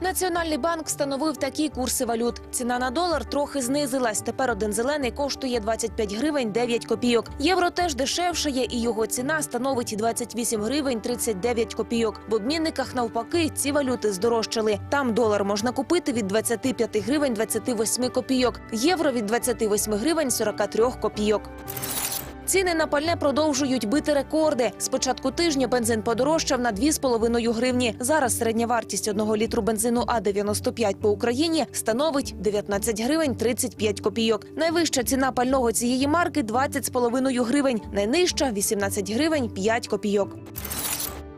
Національний банк встановив такі курси валют. Ціна на долар трохи знизилась. Тепер один зелений коштує 25 гривень 9 копійок. Євро теж дешевшає, і його ціна становить 28 гривень 39 копійок. В обмінниках навпаки ці валюти здорожчали. Там долар можна купити від 25 гривень 28 копійок, євро від 28 гривень 43 копійок. Ціни на пальне продовжують бити рекорди. З початку тижня бензин подорожчав на 2,5 гривні. Зараз середня вартість одного літру бензину А95 по Україні становить 19 гривень 35 копійок. Найвища ціна пального цієї марки 20,5 гривень, найнижча 18 гривень 5 копійок.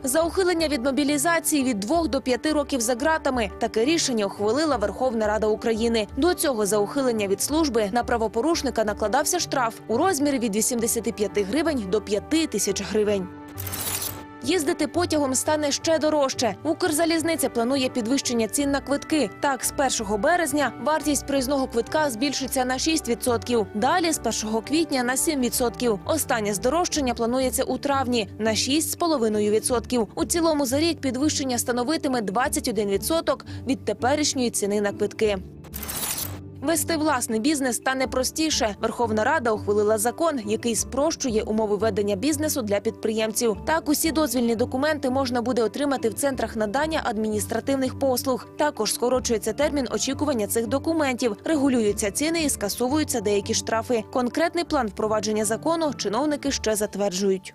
За ухилення від мобілізації від 2 до 5 років за ґратами таке рішення ухвалила Верховна Рада України. До цього за ухилення від служби на правопорушника накладався штраф у розмірі від 85 гривень до 5 тисяч гривень. Їздити потягом стане ще дорожче. Укрзалізниця планує підвищення цін на квитки. Так, з 1 березня вартість проїзного квитка збільшиться на 6%. Далі з 1 квітня на 7%. Останнє здорожчання планується у травні на 6,5%. У цілому за рік підвищення становитиме 21% від теперішньої ціни на квитки. Вести власний бізнес стане простіше. Верховна Рада ухвалила закон, який спрощує умови ведення бізнесу для підприємців. Так, усі дозвільні документи можна буде отримати в центрах надання адміністративних послуг. Також скорочується термін очікування цих документів, регулюються ціни і скасовуються деякі штрафи. Конкретний план впровадження закону чиновники ще затверджують.